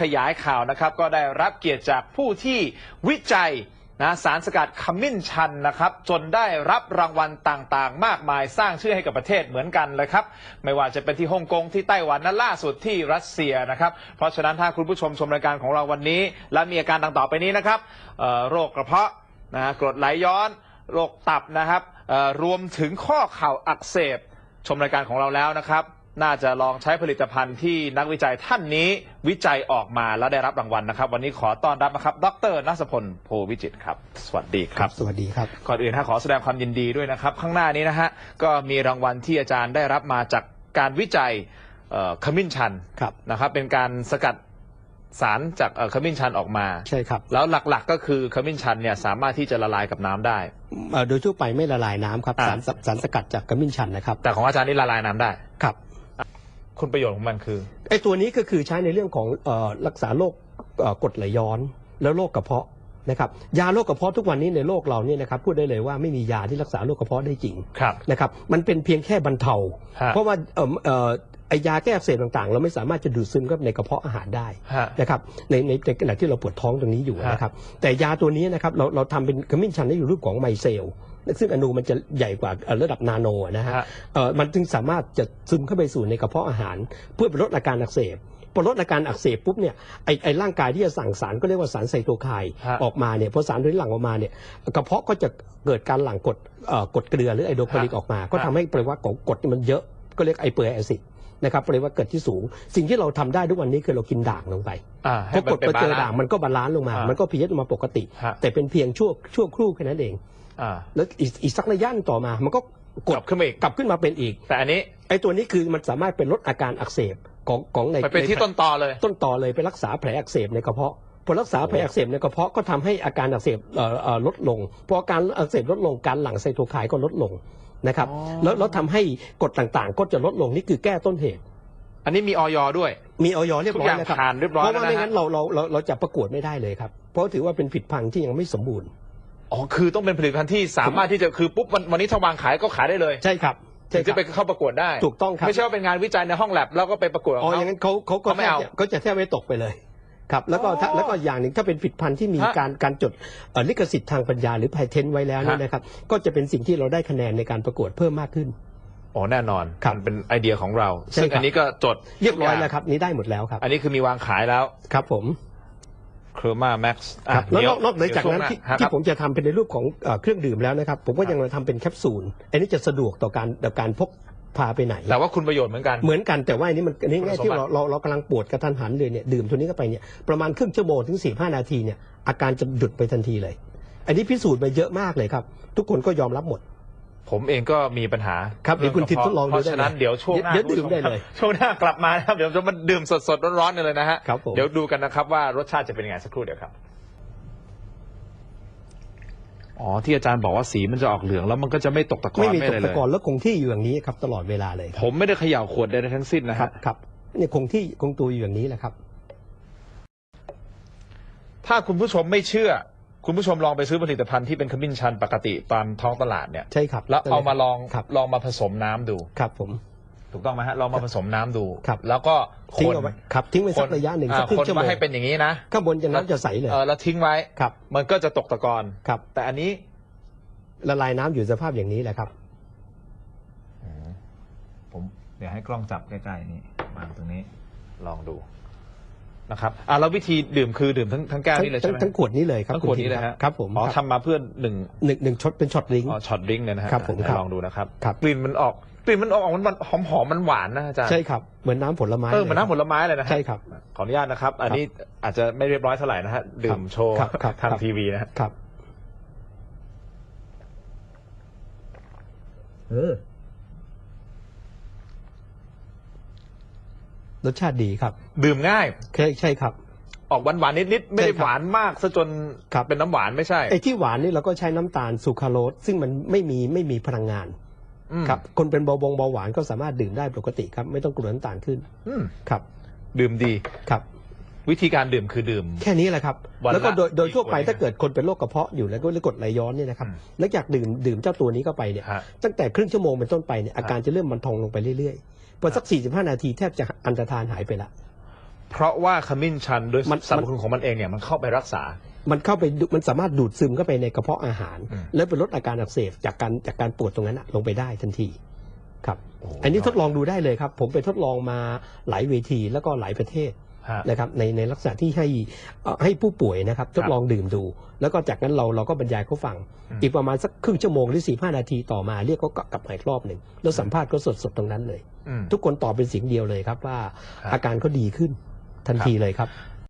ขยายข่าวนะครับก็ได้รับเกียรติจากผู้ที่วิจัยนะสารสกัดขมิ้นชันนะครับ จนได้รับรางวัลต่างๆ มากมายสร้างชื่อให้กับประเทศเหมือนกันเลยครับ ไม่ว่าจะเป็นที่ฮ่องกงที่ไต้หวันนั้นล่าสุดที่รัสเซียนะครับ เพราะฉะนั้นถ้าคุณผู้ชมชมรายการของเราวันนี้ และมีอาการดังต่อไปนี้นะครับโรคกระเพาะนะกรดไหลย้อน โรคตับนะครับรวมถึงข้อเข่าอักเสบชมรายการของเราแล้วนะครับ น่าจะลองใช้ผลิตภัณฑ์ที่นักวิจัยท่านนี้วิจัยออกมาแล้วได้รับรางวัลนะครับ วันนี้ขอต้อนรับนะครับ ดรนัสพลโพวิจิตรครับ สวัสดีครับ สวัสดีครับ ก่อนอื่นฮะขอแสดงความยินดีด้วยนะครับ ข้างหน้านี้นะฮะก็มีรางวัลที่อาจารย์ได้รับมาจากการวิจัยเอ่อขมิ้นชันครับนะครับ เป็นการสกัดสารจากเอ่อขมิ้นชันออกมาใช่ครับ แล้วหลักๆก็คือขมิ้นชันเนี่ยสามารถที่จะละลายกับน้ำได้เอ่อโดยทั่วไปไม่ละลายน้ำครับอ่าสารสสารสกัดจากกระมิ้นชันนะครับ แต่ของอาจารย์นี่ละลายน้ำได้ครับ คุณประโยชน์ของมันคือ ไอ้ตัวนี้ก็คือใช้ในเรื่องของเอ่อรักษาโรคเอ่อกรดไหลย้อน แล้วโรคกระเพาะนะครับยาโรคกระเพาะทุกวันนี้ในโลกเราเนี่ยนะครับพูดได้เลยว่าไม่มียาที่รักษาโรคกระเพาะได้จริงครับ นะครับมันเป็นเพียงแค่บรรเทา ฮะ เพราะว่าเอ่อเอ่อ ไอยาแก้อักเสบต่างๆ เราไม่สามารถจะดูดซึมเข้าไปในกระเพาะอาหารได้ฮะ นะครับในในในขณะที่เราปวดท้องตรงนี้อยู่ฮะ นะครับ แต่ยาตัวนี้นะครับเราเราทำเป็นขมิ้นชันได้อยู่รูปของไมเซลซึ่งอนูมันจะใหญ่กว่าเอ่อระดับนาโนนะฮะ ฮะ เอ่อมันจึงสามารถจะซึมเข้าไปสู่ในกระเพาะอาหาร เพื่อไปลดอาการอักเสบพอลดอาการอักเสบปุ๊บเนี่ยไอไอร่างกายที่จะสั่งสารก็เรียกว่าสารไซโตไคน์ฮะออกมาเนี่ยพอสารตัวนี้หลั่งออกมาเนี่ยกระเพาะก็จะเกิดการหลั่งกรดเอ่อกรดเกลือหรือไอโดรคลอริกฮะออกมา ก็ฮะทำให้ปริมาณของกรดนี่มันเยอะก็เรียกไอเปอร์แอซิด นะครับปริมาณเกิดที่สูง สิ่งที่เราทำได้ทุกวันนี้คือเรากินด่างลงไปอ่าพอกดไปเจอด่างบลนซ์มันก็บาลานซ์ลงมาอ่ามัมันก็พีเอสมาปกติฮะแต่เป็นเพียงชั่วชั่วครู่แค่นั้นเองอ่าแล้วอีกอีกสักระยะหนึ่งต่อมา มันก็กกดดขึ้นมาอีกกลับขึ้นมาเป็นอีก แต่อันนี้ไอ้ตัวนี้คือมันสามารถเป็นลดอาการอักเสบของของในไปเป็นที่ใต้นตอเลย ต้นต่อเลยไปรักษาแผลอักเสบในกระเพาะพอรักษาแผลอักเสบในกระเพาะก็ทำให้อาการอักเสบเอ่อเอ่อลดลงพออาการอักเสบลดลงการหลั่งไซโตไคน์ก็ลดลง นะครับอ๋อแล้วแล้วทำให้กรดต่างๆ ก็จะลดลงนี่คือแก้ต้นเหตุ อันนี้มีออยด้วย มีออยเรียบร้อยแล้วครับทุกอย่างผ่านเรียบร้อยเพราะว่าแล้วนะไม่งั้นเราเราเราเราจะประกวดไม่ได้เลยครับ เพราะถือว่าเป็นผิดพังที่ยังไม่สมบูรณ์ อ๋อคือต้องเป็นผลิตภัณฑ์ที่สามารถที่จะคือปุ๊บวันวันนี้ถ้าวางขายก็ขายได้เลยใช่ครับถึใช่งคจะรับไปเข้าประกวดได้ ถูกต้องครับไม่ใช่ว่าเป็นงานวิจัยในห้องแลบแล้วก็ไปประกวดของอ๋อเขา อย่างนั้นเขาเขาก็เขาไม่เอาแทบจะก็จะแทบไม่ตกไปเลย ครับแล้วก็ถ้าอ๋อแล้วก็อย่างหนึ่งถ้าเป็นผลิตภัณฑ์ที่มีฮะการการจดเอ่อลิขสิทธิ์ทางปัญญาหรือ p พเทนไว้แล้วเนี่ยฮะ นะครับก็จะเป็นสิ่งที่เราได้คะแนนในการประกวดเพิ่มมากขึ้น อ๋อแน่นอนครับมันเป็นไอเดียของเรา ใช่ซึ่งครับ อันนี้ก็จดเรียบร้อยทุกางแล้วครับนี้ได้หมดแล้วครับอันนี้คือมีวางขายแล้ว ครับผมเคอร์มาแม็กซ์ครับแล้วนอกนอกเหนือจากนั้นที่ที่ผมจะทำเป็นในรูปของเอ่อเครื่องดื่มแล้วนะครับ ผมก็ยังมาทำเป็นแคปซูล อันนี้จะสะดวกต่อการต่อการพก พาไปไหน แต่ว่าคุณประโยชน์เหมือนกัน เหมือนกันแต่ว่าอันนี้มันอันนี้คุณง่ายสมที่บัติเราเราเรากำลังปวดกระทันหันเลยเนี่ยดื่มตัวนี้เข้าไปเนี่ยประมาณครึ่งชั่วโมงถึงสี่ห้านาทีเนี่ยอาการจะหยุดไปทันทีเลย อันนี้พิสูจน์มาเยอะมากเลยครับ ทุกคนก็ยอมรับหมด ผมเองก็มีปัญหาครับเดี๋ยวคุณทิพย์ทดลองดูเพราะฉะนั้นได้เลยเดี๋ยวช่วงหน้าเดี๋ยวดื่มได้เลย ช่วงหน้ากลับมานะครับเดี๋ยวจะมาดื่มสดๆร้อนๆกันเลยนะฮะครับผมเดี๋ยวดูกันนะครับว่ารสชาติจะเป็นยังไงสักครู่เดียวครับ อ๋อที่อาจารย์บอกว่าสีมันจะออกเหลืองแล้วมันก็จะไม่ตกตะกอนไม่มีตอะกรตะเลยกอนแล้วคงที่อยู่อย่างนี้ครับตลอดเวลาเลยครับผมไม่ได้เขย่าขวดใดๆทั้งสิ้นนะครัฮะบครับเนี่ยคงที่คงตัวอยู่อย่างนี้แหละครับ ถ้าคุณผู้ชมไม่เชื่อ คุณผู้ชมลองไปซื้อผลิตภัณฑ์ที่เป็นขมิ้นชันปกติตามท้องตลาดเนี่ย ใช่ครับแล้วเอามาลองครับ ลองมาผสมน้ำดู ครับผม ถูกต้องไหมฮะลองมาผสมน้ำดูครับ แล้วก็คทิ้งนเอาไว้ครับทิ้งไว้สักระยะหนึ่งอ่าสักครึ่คงนชั่วโมมางให้เป็นอย่างนี้นะข้างบนจะน้ำจะใสเลยเออแล้วทิ้งไว้ ครับมันก็จะตกตะกอน ครับ แต่อันนี้ละลายน้ำอยู่สภาพอย่างนี้แหละครับ ผมเดี๋ยวให้กล้องจับใกล้ๆนี่วางตรงนี้ลองดู นะครับอ่าแล้ววิธีดื่มคือดื่มทั้งทั้งแก้วทั้งนี่เลยใช่ไหมทั้งขวดนี้เลยครับทั้งขวดนี้เลยคุณฮะทิพย์ครับผมอ๋อครับทำมาเพื่อหนึ่งหนึ่งหนึ่งช็อตเป็นช็อตลิงก์ อ๋อช็อตดริงก์เนี่ยนะฮะครับผมให้ครับลองดูนะครับครับ กลิ่นมันออกกลิ่นมันออกมันมันหอมหอมมันหวานนะอาจารย์ใช่ครับ เหมือนน้ำผลไม้เออเหมันน้ำผลยลไม้เลยนะฮะ ใช่ครับ ขออนุญาตนะครับ อันนี้อาจจะไม่เรียบร้อยเท่าไหร่นะฮะ ดื่มโชว์ครับครับทางครับ ทีวีนะฮะครับ เออ รสชาติดีครับดื่มง่ายใช่ใช่ครับ ออกหวานหวานๆนิดๆไม่ได้ใช่ครับหวานมากซะจนครับเป็นน้ำหวานไม่ใช่ไอ้ที่หวานนี่เราก็ใช้น้ำตาลซูคราโรสซึ่งมันไม่มีไม่มีพลังงานอืมครับคนเป็นเบาบงเบาหวานก็สามารถดื่มได้ปกติครับ ไม่ต้องกลัวน้ำตาลขึ้นอืมครับ ดื่มดีครับ วิธีการดื่มคือดื่ม แค่นี้แหละครับ วันละแล้วก็โดยโดยทั่วไปกี่ขวดถ้าเกิดคนเป็นโรคกระเพาะอยู่แล้วก็กรดไหลย้อนเนี่ยนะครับอืม หลังจากดื่มดื่มเจ้าตัวนี้เข้าไปเนี่ย ฮะ ตั้งแต่ครึ่งชั่วโมงเป็นต้นไปเนี่ยอาการจะเริ่มบรรทองลงไปเรื่อยๆ พอสัก 45 นาทีแทบจะอันตรธานหายไปละ เพราะว่าขมิ้นชันโดยมัน สรรพคุณของมันเองเนี่ยมันเข้าไปรักษา มันเข้าไปดูมันสามารถดูดซึมเข้าไปในกระเพาะอาหาร อืม แล้วไปลดอาการอักเสบจากการจากการปวดตรงนั้นอะลงไปได้ทันทีครับโอ้โหอันนี้ทดลองดูได้เลยครับ ผมไปทดลองมาหลายเวทีแล้วก็หลายประเทศฮะ นะครับในในลักษณะที่ให้เอ่อให้ผู้ป่วยนะครับทดลองดื่มดู แล้วก็จากนั้นเราเราก็บรรยายเขาฟังอืมอีกประมาณสักครึ่งชั่วโมงหรือสี่ห้านาทีต่อมาเรียกเขากลับมาอีกรอบหนึ่งแล้วสัมภาษณ์ก็สดสดๆตรงนั้นเลยอืมทุกคนตอบเป็นเสียงเดียวเลยครับว่าครับอาการเขาดีขึ้นทันทีเลยครับ